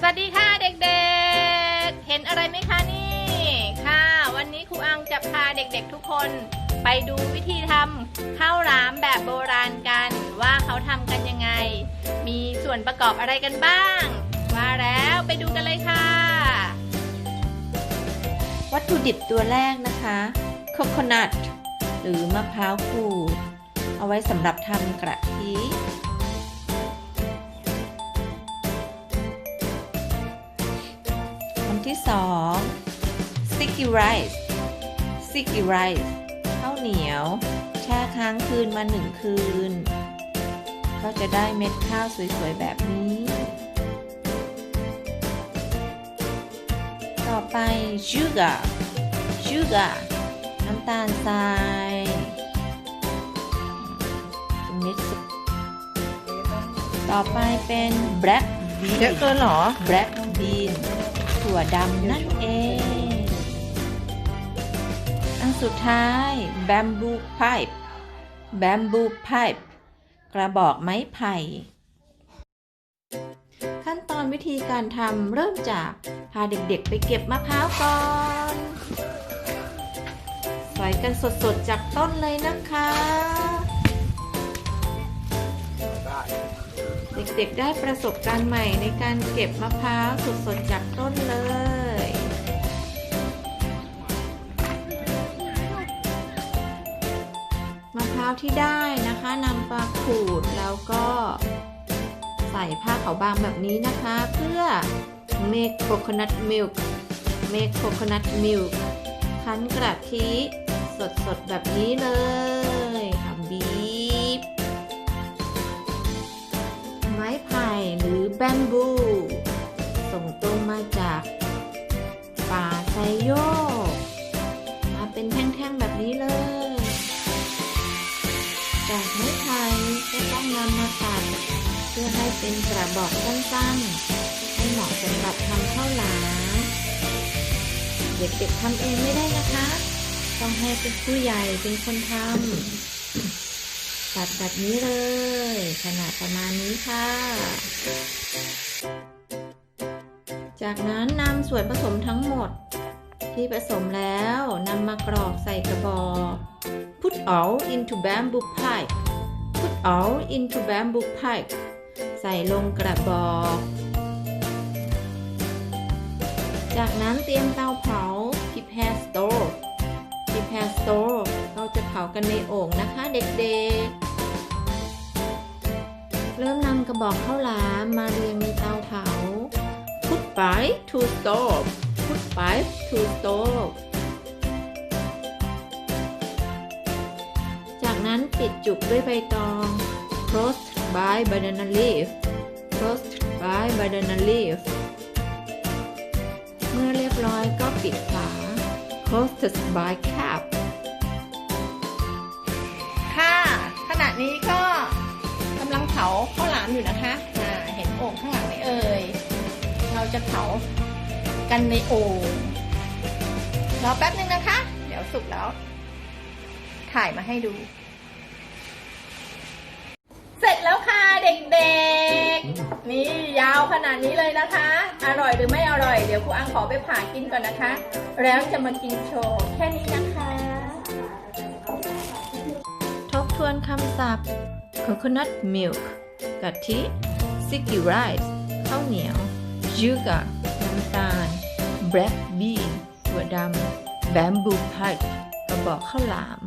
สวัสดีค่ะเด็กๆ เห็นอะไรไหมคะนี่ค่ะ วันนี้ครูอังจะพาเด็กๆทุกคนไปดูวิธีทำข้าวหลามแบบโบราณกันว่าเขาทำกันยังไง มีส่วนประกอบอะไรกันบ้าง ว่าแล้วไปดูกันเลยค่ะ วัตถุดิบตัวแรกนะคะโคโคนัทหรือมะพร้าวขูดเอาไว้สำหรับทำกระทิ ที่สอง sticky rice sticky rice ข้าวเหนียว แช่ค้างคืนมาหนึ่งคืน ก็จะได้เม็ดข้าวสวยๆ แบบนี้ ต่อไป sugar sugar น้ำตาลทรายเม็ดสุดต่อไปเป็น black bean เยอะเกินเหรอ black bean ถั่วดำนั่นเอง อันสุดท้าย bamboo pipe bamboo pipe กระบอกไม้ไผ่ ขั้นตอนวิธีการทำเริ่มจากพาเด็กๆไปเก็บมะพร้าวก่อนสอยกันสดๆจากต้นเลยนะคะ เด็กๆได้ประสบการณ์ใหม่ในการเก็บมะพร้าวสดๆจากต้นเลยมะพร้าวที่ได้นะคะนำมาขูดแล้วก็ใส่ผ้าขาวบางแบบนี้นะคะ เพื่อ make coconut milk make coconut milk คั้นกะทิสดๆแบบนี้เลยค่ะบี ม้ไผ่หรือแบมบู ส่งตรงมาจากป่าไซโยกมาเป็นแท่งๆแบบนี้เลย จากไม้ไผ่ก็ต้องนำมาตัดเพื่อให้เป็นกระบอกสั้นๆ ให้เหมาะสำหรับทำข้าวหลามเด็กๆทำเองไม่ได้นะคะ ต้องให้เป็นผู้ใหญ่เป็นคนทำ ตัดแบบนี้เลย ขนาดประมาณนี้ค่ะ จากนั้นนำส่วนผสมทั้งหมด ที่ผสมแล้วนำมากรอกใส่กระบอก put all into bamboo pipe put all into bamboo pipe ใส่ลงกระบอก จากนั้นเตรียมเตาเผา prepare stove prepare stove จะเผากันในโอ่งนะคะเด็กๆ เริ่มนำกระบอกข้าวหลามมาเรียงในเตาเผา put pipe to stove put pipe to stove จากนั้นปิดจุกด้วยใบตอง close by banana leaf close by banana leaf เมื่อเรียบร้อยก็ปิดฝา close by cap นี้ก็กำลังเผาข้าวหลามอยู่นะคะอ่าเห็นโอ่งข้างหลังไหมเอ่ย เราจะเผากันในโอ่งรอแป๊บนึงนะคะ เดี๋ยวสุกแล้ว ถ่ายมาให้ดู เสร็จแล้วค่ะเด็กๆ นี่ยาวขนาดนี้เลยนะคะ อร่อยหรือไม่อร่อย เดี๋ยวครูอังขอไปผ่ากินก่อนนะคะ แล้วจะมากินโชว์แค่นี้นะคะ ทวนคำศัพท์ coconut milk กะทิ sticky rice ข้าวเหนียว sugar น้ำตาล black bean ถั่วดำ bamboo pipe กระบอกข้าวหลาม